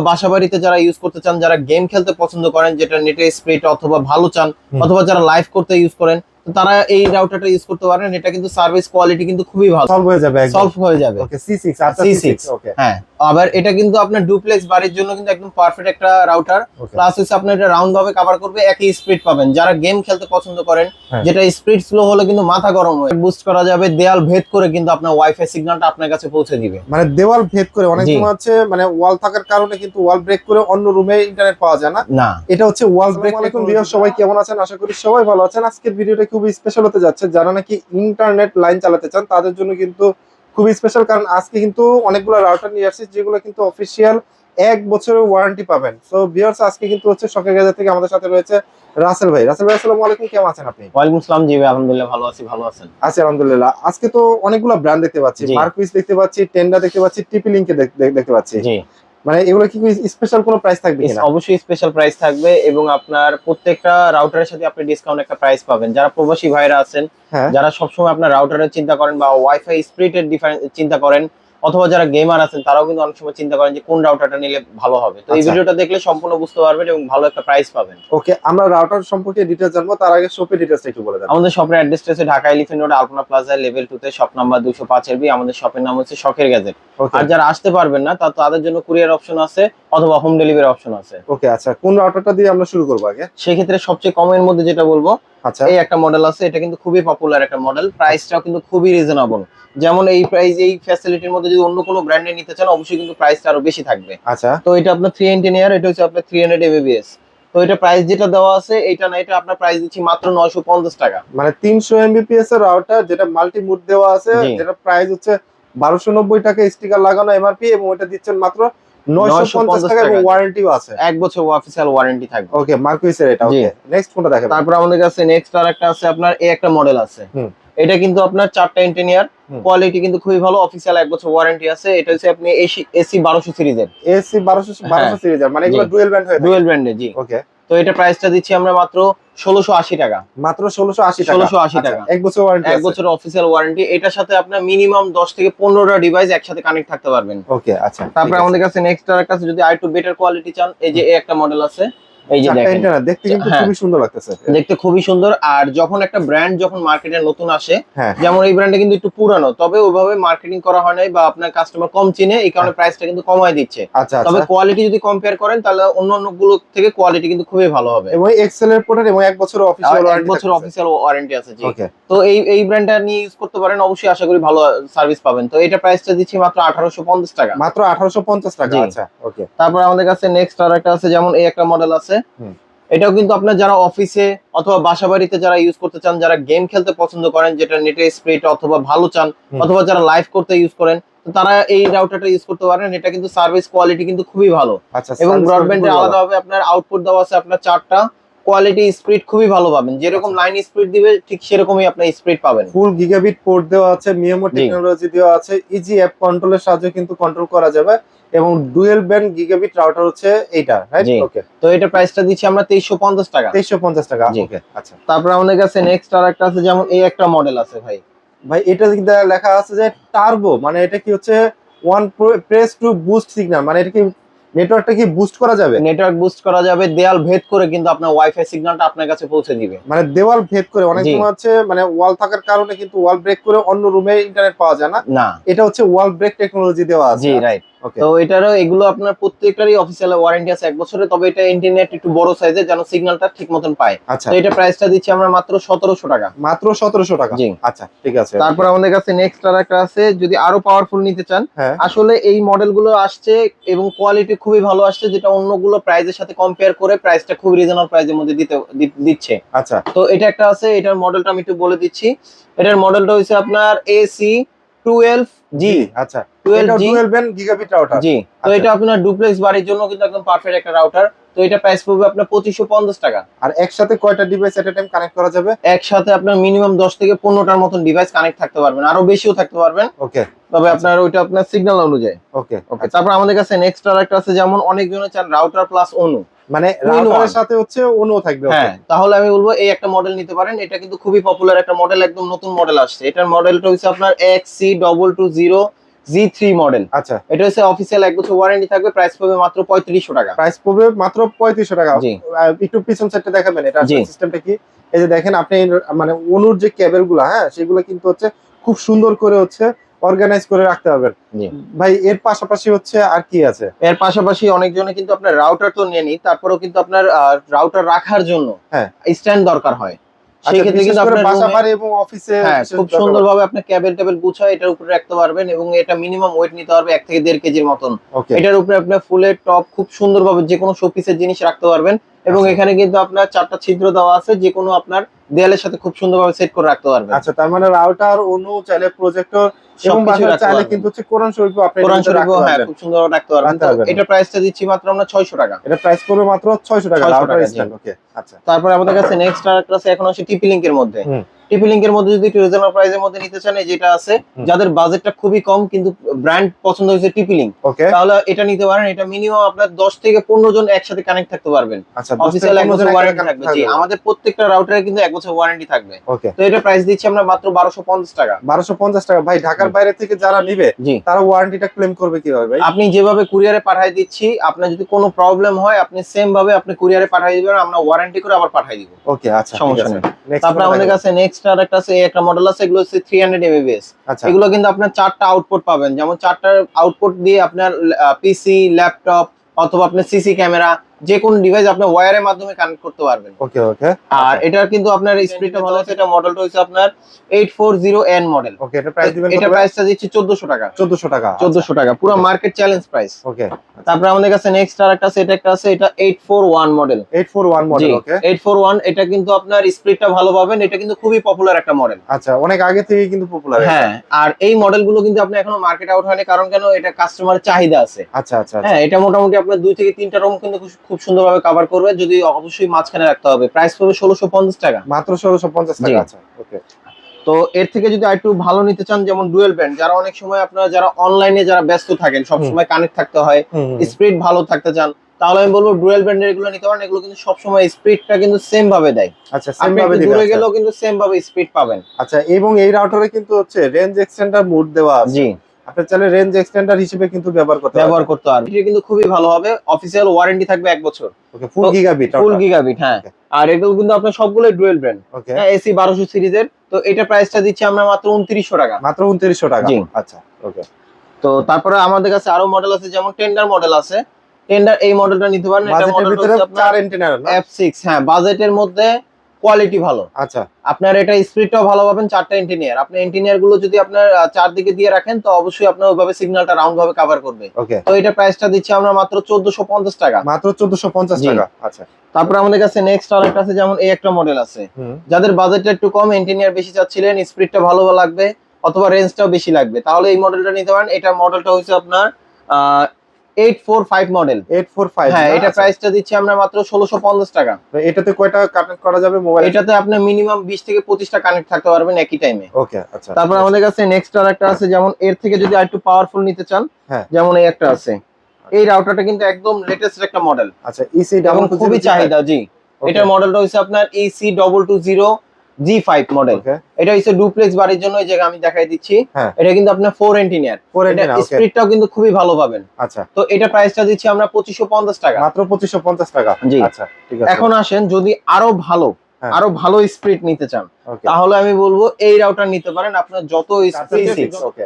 বাসা বাড়িতে যারা ইউজ করতে চান যারা গেম খেলতে পছন্দ করেন যেটা নেটে স্পিড অথবা ভালো চান অথবা যারা লাইভ করতে ইউজ করেন তারা এই রাউটারটা ইউজ করতে পারেন এটা কিন্তু সার্ভিস কোয়ালিটি কিন্তু খুবই ভালো। সলভ হয়ে যাবে সলভ হয়ে যাবে। ওকে সি সিক্স আচ্ছা C6 সি সিক্স ওকে হ্যাঁ। আবার এটা কিন্তু আপনার ডুপ্লেক্স বাড়ির জন্য কিন্তু একদম পারফেক্ট একটা রাউটার প্লাস হচ্ছে আপনার এটা রাউন্ড ভাবে কভার করবে একই স্পিড পাবেন। যারা গেম খেলতে পছন্দ করেন হ্যাঁ। যেটা স্পিড স্লো হলে কিন্তু মাথা গরম হয় বুস্ট করা যাবে। দেয়াল ভেদ করে কিন্তু আপনার ওয়াইফাই সিগন্যালটা আপনার কাছে পৌঁছে দিবে। মানে দেওয়াল ভেদ করে অনেক সময় হচ্ছে মানে ওয়াল থাকার কারণে কিন্তু ওয়াল ব্রেক করে অন্য রুমে ইন্টারনেট পাওয়া যায় না। এটা হচ্ছে ওয়াল ব্রেক আলাইকুম। সবাই কেমন আছেন? আশা করি সবাই ভালো আছেন। আজকের ভিডিওটা খুবই স্পেশাল হতে যাচ্ছে। যারা নাকি ইন্টারনেট লাইন চালাতে চান তাদের জন্য কিন্তু খুবই স্পেশাল কারণ আজকে কিন্তু অনেকগুলো রাউটার নিয়ে আসছি যেগুলো কিন্তু অফিসিয়াল এক বছরের ওয়ারেন্টি পাবেন। সো ভিউয়ার্স আজকে কিন্তু হচ্ছে শখের গাজা থেকে আমাদের সাথে রয়েছে রাসেল ভাই। রাসেল ভাই আসসালামু আলাইকুম। কেমন আছেন আপনি? ওয়ালাইকুম আসসালাম জি ভাই আলহামদুলিল্লাহ ভালো আছি ভালো আছেন? আছি আলহামদুলিল্লাহ। আজকে তো অনেকগুলো ব্র্যান্ড দেখতে পাচ্ছি। মার্কুইস দেখতে পাচ্ছি টেন্ডা দেখতে পাচ্ছি টিপি লিঙ্কে দেখতে পাচ্ছি। জি। মানে এগুলো কি স্পেশাল কোনো প্রাইস থাকবে কিনা? অবশ্যই স্পেশাল প্রাইস থাকবে এবং আপনার প্রত্যেকটা রাউটারের সাথে আপনি ডিসকাউন্ট একটা প্রাইস পাবেন। যারা প্রবাসী ভাইরা আছেন হ্যাঁ। যারা সবসময় আপনার রাউটারের চিন্তা করেন বা ওয়াইফাই স্পিডের ডিফারেন্স চিন্তা করেন অথবা যারা গেমার আছেন তারাও কিন্তু অনেক সময় চিন্তা করেন যে কোন রাউটারটা নিলে ভালো হবে। তো এই আচ্ছা। ভিডিওটা দেখলে সম্পূর্ণ বুঝতে পারবেন এবং ভালো একটা প্রাইস পাবেন। ওকে আমরা রাউটার সম্পর্কে ডিটেলস জানব তার আগে শপের ডিটেলসটা একটু বলে দেন। আমাদের শপের অ্যাড্রেসটা হচ্ছে Dhaka elephant road Alpana plaza level two তে শপ নাম্বার দুশো পাঁচের বি আমাদের শপের নাম হচ্ছে শখের গ্যাজেট আর যারা আসতে পারবেন না তা তাদের জন্য কুরিয়ার অপশন আছে অথবা হোম ডেলিভারি অপশন আছে। ওকে আচ্ছা কোন রাউটারটা দিয়ে আমরা শুরু করব আগে? সেক্ষেত্রে সবচেয়ে কমের মধ্যে যেটা বলব আচ্ছা। এই একটা মডেল আছে এটা কিন্তু খুবই পপুলার একটা মডেল প্রাইসটাও কিন্তু খুবই রিজনেবল যেমন এই প্রাইস এই ফ্যাসিলিটির মধ্যে যদি অন্য কোনো ব্র্যান্ডে নিতে চান অবশ্যই কিন্তু প্রাইসটা আরও বেশি থাকবে। আচ্ছা। তো এটা আপনার থ্রি এটা হচ্ছে আপনার থ্রি হান্ড্রেড এমবিবিএস তো এটা প্রাইস যেটা দেওয়া আছে এটা না এটা আপনার প্রাইস দিচ্ছি মাত্র নয়শো পঞ্চাশ টাকা। মানে তিনশো এমবিপিএস এর রাউটার যেটা মাল্টি মুড দেওয়া আছে যেটা প্রাইস হচ্ছে বারোশো নব্বই টাকা স্টিকার লাগানো এমআরপি এবং ওটা দিচ্ছেন মাত্র 950 টাকা এবং ওয়ারেন্টিও আছে। এক বছর অফিসিয়াল ওয়ারেন্টি থাকবে। ওকে মার্কুইস এটা ওকে নেক্সট কোনটা দেখেন তারপর আমাদের কাছে নেক্সট আর একটা আছে আপনার এই একটা মডেল আছে। এটা কিন্তু আপনার চারটা ইঞ্জিনিয়ার হুম। কোয়ালিটি কিন্তু খুবই ভালো অফিসিয়াল এক বছর ওয়ারেন্টি আছে। এটা হচ্ছে আপনি এসি এসি বারোশো সিরিজের। এসি বারোশো বারোশো সিরিজের মানে এগুলো ডুয়েল ব্যান্ড হয়ে ডুয়েল ব্র্যান্ডে জি। ওকে তো এটা প্রাইসটা দিচ্ছি আমরা মাত্র ষোলোশো আশি টাকা। মাত্র ষোলোশো আশি ষোলোশো 1680 আচ্ছা, টাকা। এক বছর ওয়ারেন্টি এক বছর অফিসিয়াল ওয়ারেন্টি এটার সাথে আপনার মিনিমাম দশ থেকে পনেরোটা ডিভাইস একসাথে কানেক্ট থাকতে পারবেন। ওকে আচ্ছা তারপরে আমাদের কাছে নেক্সট আর একটা যদি আর একটু বেটার কোয়ালিটি চান এই যে একটা মডেল আছে। এই যে দেখেন। দেখতে কিন্তু হ্যাঁ। খুবই সুন্দর লাগতেছে। দেখতে খুবই সুন্দর। আর যখন একটা ব্র্যান্ড যখন মার্কেটে নতুন আসে হ্যাঁ। যেমন এই ব্র্যান্ডটা কিন্তু একটু পুরানো তবে ওইভাবে মার্কেটিং করা হয় নাই বা আপনার কাস্টমার কম চিনে এই কারণে প্রাইসটা কিন্তু কমায় দিচ্ছে। আচ্ছা তবে আচ্ছা। কোয়ালিটি যদি কম্পেয়ার করেন তাহলে অন্য অন্যগুলো থেকে কোয়ালিটি কিন্তু খুবই ভালো হবে। এবং এক্সেল এর প্রোডাক্ট এবং এক বছর অফিসিয়াল এক বছর অফিসিয়াল ওয়ারেন্টি আছে জি। তো এই এই ব্র্যান্ডটা নিয়ে ইউজ করতে পারেন অবশ্যই আশা করি ভালো সার্ভিস পাবেন। তো এটা প্রাইসটা দিচ্ছি মাত্র আঠারোশো পঞ্চাশ টাকা। মাত্র 1850 টাকা আচ্ছা ওকে তারপর আমাদের কাছে নেক্সট আর একটা আছে যেমন এই একটা মডেল আছে হুম। এটাও কিন্তু আপনার যারা অফিসে অথবা বাসা বাড়িতে যারা ইউজ করতে চান যারা গেম খেলতে পছন্দ করেন যেটা নেটে স্পিড অথবা ভালো চান অথবা যারা লাইভ করতে ইউজ করেন তারা এই রাউটারটা ইউজ করতে পারেন। এটা কিন্তু সার্ভিস কোয়ালিটি কিন্তু খুবই ভালো। আচ্ছা এবং ব্রডব্যান্ডে ব্রডব্যান্ডের আলাদাভাবে আপনার আউটপুট দেওয়া আছে আপনার চারটা। কোয়ালিটি স্পিড খুবই ভালো পাবেন। যেরকম আচ্ছা। লাইন স্পিড দিবে ঠিক সেরকমই আপনার স্পিড পাবেন। ফুল গিগাবিট পোর্ট দেওয়া আছে মিয়ামো জি। টেকনোলজি দেওয়া আছে ইজি অ্যাপ কন্ট্রোলের সাহায্যে কিন্তু কন্ট্রোল করা যাবে। এবং ডুয়েল ব্যান্ড গিগাবিট রাউটার হচ্ছে এইটা রাইট ওকে তো এটা প্রাইসটা দিচ্ছি আমরা তেইশশো পঞ্চাশ টাকা। 2350 টাকা ওকে আচ্ছা। তারপর আমাদের কাছে নেক্সট আর একটা আছে যেমন এই একটা মডেল আছে ভাই। ভাই এটা কিন্তু লেখা আছে যে টার্বো মানে এটা কি হচ্ছে one press to boost signal মানে এটা কি নেটওয়ার্কটা কি বুস্ট করা যাবে? নেটওয়ার্ক বুস্ট করা যাবে দেয়াল ভেদ করে কিন্তু আপনার ওয়াইফাই সিগন্যালটা আপনার কাছে পৌঁছে দিবে। মানে দেওয়াল ভেদ করে অনেক সময় হচ্ছে মানে ওয়াল থাকার কারণে কিন্তু ওয়াল ব্রেক করে অন্য রুমে ইন্টারনেট পাওয়া যায় না। না। এটা হচ্ছে ওয়াল ব্রেক টেকনোলজি দেওয়া আছে। জি রাইট তো এটারও এগুলো আপনার প্রত্যেকটারই অফিসিয়াল ওয়ারেন্টি আছে। এক বছরের তবে এটা ইন্টারনেট একটু বড় সাইজের যেন সিগন্যালটা ঠিক মতন পায়। আচ্ছা। তো এটা প্রাইসটা দিচ্ছি আমরা মাত্র সতেরোশো টাকা। মাত্র সতেরোশো টাকা? জি। আচ্ছা ঠিক আছে। তারপর আমাদের কাছে নেক্সট আর একটা আছে যদি আরও পাওয়ারফুল নিতে চান হ্যাঁ। আসলে এই মডেলগুলো আসছে এবং কোয়ালিটি খুবই ভালো আসছে যেটা অন্যগুলো প্রাইজের সাথে কম্পেয়ার করে প্রাইসটা খুব রিজনেবল প্রাইজের মধ্যে দিতে দিচ্ছে। আচ্ছা। তো এটা একটা আছে এটার মডেলটা আমি একটু বলে দিচ্ছি। এটার মডেলটা হচ্ছে আপনার এসি টুয়েলভ জি আচ্ছা। গিগাবিট রাউটার জি তো আচ্ছা। এটা আপনার ডুপ্লেক্স বাড়ির জন্য কিন্তু একদম পারফেক্ট একটা রাউটার তো এটা প্রাইস পড়বে আপনার পঁচিশশো পঞ্চাশ টাকা। আর একসাথে কয়টা ডিভাইস এট টাইম কানেক্ট করা যাবে? একসাথে আপনার মিনিমাম দশ থেকে পনেরোটার মতন ডিভাইস কানেক্ট থাকতে পারবেন। আরও বেশিও থাকতে পারবেন। ওকে তবে আপনার ওইটা আপনার সিগন্যাল অনুযায়ী। ওকে ওকে তারপর আমাদের কাছে নেক্সট আর একটা আছে যেমন অনেকজনে চান রাউটার প্লাস অনু মানে রাউটারের সাথে হচ্ছে থাকবে হ্যাঁ তাহলে আমি বলব এই একটা মডেল নিতে পারেন। এটা কিন্তু খুবই পপুলার একটা মডেল একদম নতুন মডেল আসছে। এটার মডেলটা হচ্ছে আপনার X C double two zero G three model আচ্ছা। এটা হচ্ছে অফিসিয়াল এক বছর ওয়ারেন্টি থাকবে প্রাইস মাত্র পঁয়ত্রিশশো টাকা। প্রাইস পড়বে মাত্র পঁয়ত্রিশশো টাকা। একটু পিছন সাইডটা দেখাবেন এটা সিস্টেমটা কি? এই যে দেখেন আপনি মানে অনুর যে গুলা হ্যাঁ সেগুলো কিন্তু হচ্ছে খুব সুন্দর করে হচ্ছে অর্গানাইজ করে রাখতে পারবেন জি। ভাই এর পাশাপাশি হচ্ছে আর কি আছে? এর পাশাপাশি অনেকজনে কিন্তু আপনার রাউটার তো নিয়ে নি তারপরেও কিন্তু আপনার রাউটার রাখার জন্য হ্যাঁ। স্ট্যান্ড দরকার হয়। আচ্ছা, সেই ক্ষেত্রে কিন্তু আপনার বাসা বাড়ি এবং অফিসে হ্যাঁ খুব সুন্দরভাবে আপনি ক্যাবেল টেবিল গুছায় এটার উপরে রাখতে পারবেন এবং এটা মিনিমাম ওয়েট নিতে পারবে এক থেকে দেড় কেজির মতন। এটার উপরে আপনার ফুলের টপ খুব সুন্দরভাবে যে কোনো শোপিসের জিনিস রাখতে পারবেন এবং আচ্ছা। এখানে কিন্তু আপনার চারটা ছিদ্র দেওয়া আছে যে কোনো আপনার দেয়ালের সাথে খুব সুন্দরভাবে সেট করে রাখতে পারবেন। আচ্ছা তার মানে রাউটার অনু চাইলে প্রজেক্টর চাইলে কিন্তু হচ্ছে কোরআন শরীফ আপনি কোরআন হ্যাঁ খুব সুন্দর রাখতে পারবেন। এটা প্রাইসটা দিচ্ছি মাত্র আমরা ছয়শো টাকা। এটা প্রাইস পড়বে মাত্র 600 টাকা 600 ওকে আচ্ছা। তারপরে আমাদের কাছে নেক্সট আছে এখন আছে টিপি লিঙ্কের মধ্যে। হুম। টিপি লিঙ্কের মধ্যে যদি একটু রিজনেবল প্রাইসের মধ্যে নিতে চান যেটা আছে যাদের বাজেটটা খুবই কম কিন্তু ব্র্যান্ড পছন্দ হয়েছে টিপি লিঙ্ক ওকে তাহলে এটা নিতে পারেন। এটা মিনিমাম আপনার দশ থেকে পনেরো জন একসাথে কানেক্ট থাকতে পারবেন। আচ্ছা অফিসিয়াল এক বছর ওয়ারেন্টি থাকবে। জি আমাদের প্রত্যেকটা রাউটারে কিন্তু এক বছর ওয়ারেন্টি থাকবে। তো এটা প্রাইস দিচ্ছি আমরা মাত্র বারোশো পঞ্চাশ টাকা। 1250 টাকা। ভাই ঢাকার বাইরে থেকে যারা নিবে তারা ওয়ারেন্টিটা ক্লেম করবে কীভাবে ভাই? আপনি যেভাবে কুরিয়ারে পাঠিয়ে দিচ্ছি আপনার যদি কোনো প্রবলেম হয় আপনি সেম ভাবে আপনি কুরিয়ারে পাঠিয়ে দিবেন আমরা ওয়ারেন্টি করে আবার পাঠিয়ে দিব। ওকে আচ্ছা সমস্যা নেই। তারপরে আমাদের কাছে নেক্সট আর একটা আছে একটা মডেল আছে এগুলো হচ্ছে থ্রি হান্ড্রেড এমবিএস আচ্ছা। এগুলো কিন্তু আপনার চারটা আউটপুট পাবেন। যেমন চারটা আউটপুট দিয়ে আপনার পিসি ল্যাপটপ অথবা আপনার সিসি ক্যামেরা যে কোন ডিভাইস আপনার ওয়্যারের মাধ্যমে কানেক্ট করতে পারবেন। ওকে ওকে আর এটার কিন্তু আপনার স্পিডটা ভালো আছে এটা মডেলটা হচ্ছে আপনার eight four zero N model okay এটা প্রাইস দিবেন এটা প্রাইসটা দিচ্ছি চোদ্দশো টাকা। 1400 টাকা চোদ্দশো টাকা পুরো মার্কেট চ্যালেঞ্জ প্রাইস ওকে তারপরে আমাদের কাছে নেক্সট আর একটা আছে এটা একটা আছে এটা eight four one model 841 model okay eight four one এটা কিন্তু আপনার স্পিডটা ভালো পাবেন এটা কিন্তু খুবই পপুলার একটা মডেল আচ্ছা অনেক আগে থেকে কিন্তু পপুলার হ্যাঁ আর এই মডেলগুলো কিন্তু আপনি এখনও মার্কেট আউট হয়নি কারণ কেন? এটা কাস্টমার চাহিদা আছে। আচ্ছা আচ্ছা আচ্ছা। হ্যাঁ এটা মোটামুটি আপনার দুই থেকে তিনটা রুম কিন্তু খুব- সুন্দরভাবে কভার করবে যদি অবশ্যই মাঝখানে রাখতে হবে। প্রাইস পড়বে ষোলোশো পঞ্চাশ টাকা। মাত্র 1650 টাকা আচ্ছা ওকে তো এর থেকে যদি আরেকটু ভালো নিতে চান যেমন ডুয়েল ব্যান্ড যারা অনেক সময় আপনারা যারা অনলাইনে যারা ব্যস্ত থাকেন সব সময় কানেক্ট থাকতে হয় স্পিড ভালো থাকতে চান তাহলে আমি বলব ডুয়েল ব্যান্ডের এগুলো নিতে পারেন এগুলো কিন্তু সবসময় স্পিডটা কিন্তু সেম ভাবে দেয়। আচ্ছা সেম ভাবে একটু দূরে আচ্ছা। গেলেও কিন্তু সেম ভাবে স্পিড পাবেন। আচ্ছা এবং এই রাউটারে কিন্তু হচ্ছে রেঞ্জ এক্সটেন্ডার মোড দেওয়া আছে। জি। আপনি চাইলে রেঞ্জ এক্সটেন্ডার হিসেবে কিন্তু ব্যবহার করতে ব্যবহার করতে পারবেন। এটা কিন্তু খুবই ভালো হবে। অফিসিয়াল ওয়ারেন্টি থাকবে এক বছর। ওকে ফুল গিগাবিট ফুল গিগাবিট হ্যাঁ। আর এগুলো কিন্তু আপনার সবগুলোই ডুয়েল ব্র্যান্ড হ্যাঁ এসি বারোশো সিরিজের। তো এটা প্রাইসটা দিচ্ছি আমরা মাত্র উনত্রিশশো টাকা। মাত্র 2900 টাকা। জি। আচ্ছা ওকে তো তারপরে আমাদের কাছে আরও মডেল আছে যেমন টেন্ডার মডেল আছে। টেন্ডার এই মডেলটা নিতে পারেন। এটা বাজেটের ভিতরে হচ্ছে আপনার চার না? এফ হ্যাঁ বাজেটের মধ্যে কোয়ালিটি ভালো। আচ্ছা। আপনার এটা স্পিডটাও ভালো পাবেন চারটা ইঞ্জিনিয়ার আপনি ইঞ্জিনিয়ারগুলো যদি আপনার চারদিকে দিয়ে রাখেন তো অবশ্যই আপনার ওইভাবে সিগন্যালটা রাউন্ড ভাবে কভার করবে। ওকে তো এটা প্রাইসটা দিচ্ছি আমরা মাত্র চোদ্দশো পঞ্চাশ টাকা। মাত্র 1450 জি। টাকা আচ্ছা। তারপরে আমাদের কাছে নেক্সট আরেকটা আছে যেমন এই একটা মডেল আছে। যাদের বাজেটটা একটু কম ইঞ্জিনিয়ার বেশি চাচ্ছিলেন স্পিডটা ভালো লাগবে অথবা রেঞ্জটাও বেশি লাগবে। তাহলে এই মডেলটা নিতে পারেন। এটা মডেলটা হচ্ছে আপনার এইট ফোর ফাইভ মডেল। 845 হ্যাঁ এটা আচ্ছা। প্রাইসটা দিচ্ছি আমরা মাত্র ষোলোশো পঞ্চাশ টাকা। তো এটাতে কয়টা কানেক্ট করা যাবে মোবাইল এটাতে আপনার মিনিমাম বিশ থেকে পঁচিশটা কানেক্ট থাকতে পারবেন একই টাইমে ওকে আচ্ছা তারপর আমাদের কাছে নেক্সট আর একটা আছে যেমন এর থেকে যদি আরেকটু পাওয়ারফুল নিতে চান হ্যাঁ। যেমন এই একটা আছে। এই রাউটারটা কিন্তু একদম লেটেস্ট একটা মডেল আচ্ছা ইসি এবং ডাবল খুবই চাহিদা জি। এটার মডেলটা হচ্ছে আপনার EC double two zero G five model এটা হচ্ছে ডুপ্লেক্স বাড়ির জন্য এই জায়গা আমি দেখাই দিচ্ছি। হ্যাঁ। এটা কিন্তু আপনার ফোর এন্টিনিয়ার স্পিডটাও কিন্তু খুবই ভালো পাবেন। আচ্ছা। তো এটা প্রাইসটা দিচ্ছি আমরা পঁচিশশো পঞ্চাশ টাকা। মাত্র 2550 টাকা। জি। আচ্ছা ঠিক আছে। এখন আসেন যদি আরও ভালো হ্যাঁ। আরও ভালো স্পিড নিতে চান। তাহলে আমি বলব এই রাউটার নিতে পারেন আপনার যত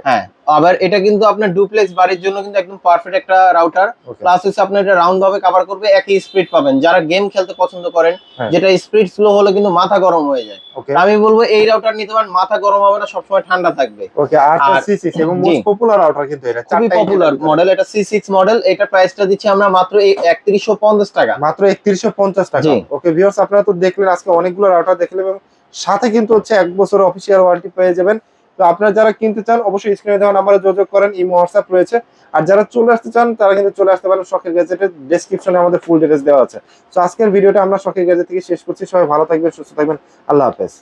হ্যাঁ আবার এটা কিন্তু আপনার ডুপ্লেক্স বাড়ির জন্য কিন্তু একদম পারফেক্ট একটা রাউটার প্লাস হচ্ছে আপনার এটা রাউন্ড ভাবে কভার করবে একই স্পিড পাবেন। যারা গেম খেলতে পছন্দ করেন হ্যাঁ। যেটা স্পিড স্লো হলে কিন্তু মাথা গরম হয়ে যায়। আমি বলব এই রাউটার নিতে পারেন মাথা গরম হবে না সবসময় ঠান্ডা থাকবে। ওকে আর আর- সিসি এবং মোস্ট পপুলার রাউটার কিন্তু এটা খুবই পপুলার মডেল এটা সি সিক্স মডেল এটা প্রাইসটা দিচ্ছি আমরা মাত্র একত্রিশশো পঞ্চাশ টাকা। মাত্র 3150 টাকা। ওকে ভিউয়ার্স আপনারা তো দেখলেন আজকে অনেকগুলো রাউটার দেখলেন এবং সাথে কিন্তু হচ্ছে এক বছর অফিসিয়াল ওয়ারেন্টি পেয়ে যাবেন। তো আপনারা যারা কিনতে চান, অবশ্যই স্ক্রিনে দেওয়া নাম্বারে যোগাযোগ করেন, ইমো হোয়াটসঅ্যাপ রয়েছে। আর যারা চলে আসতে চান, তারা কিন্তু চলে আসতে পারেন শখের গ্যাজেটের ডেসক্রিপশনে আমাদের ফুল ডিটেলস দেওয়া আছে। তো আজকের ভিডিওটা আমরা শখের গ্যাজেট থেকে শেষ করছি। সবাই ভালো থাকবেন, সুস্থ থাকবেন। আল্লাহ হাফেজ।